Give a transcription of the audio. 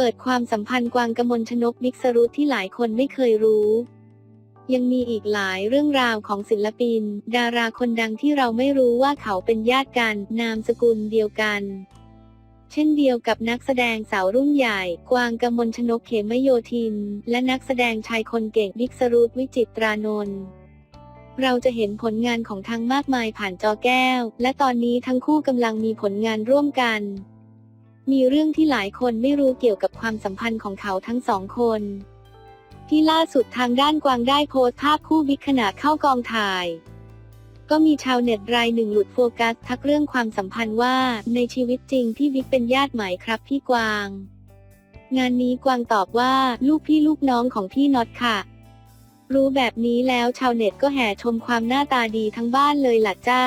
ปิดความสัมพันธ์กวางกมลชนกบิ๊กสรุธที่หลายคนไม่เคยรู้ ยังมีอีกหลายเรื่องราวของศิลปิน ดาราคนดังที่เราไม่รู้ว่าเขาเป็นญาติกัน นามสกุลเดียวกัน เช่นเดียวกับนักแสดงสาวรุ่นใหญ่ กวางกมลชนกเขมโยธิน และนักแสดงชายคนเก่งบิ๊กสรุธวิจิตรานนท์เราจะเห็นผลงานของทั้งมากมายผ่านจอแก้ว และตอนนี้ทั้งคู่กำลังมีผลงานร่วมกัน มีเรื่องที่หลายคนไม่รู้เกี่ยวกับความสัมพันธ์ของเขาทั้งสองคน ที่ล่าสุดทางด้านกวางได้โพสต์ภาพคู่บิ๊กขณะเข้ากองถ่าย ก็มีชาวเน็ตรายหนึ่งหลุดโฟกัสทักเรื่องความสัมพันธ์ว่าในชีวิตจริงพี่บิ๊กเป็นญาติไหมครับพี่กวาง งานนี้กวางตอบว่าลูกพี่ลูกน้องของพี่น็อตค่ะ รู้แบบนี้แล้วชาวเน็ตก็แห่ชมความหน้าตาดีทั้งบ้านเลยล่ะจ้า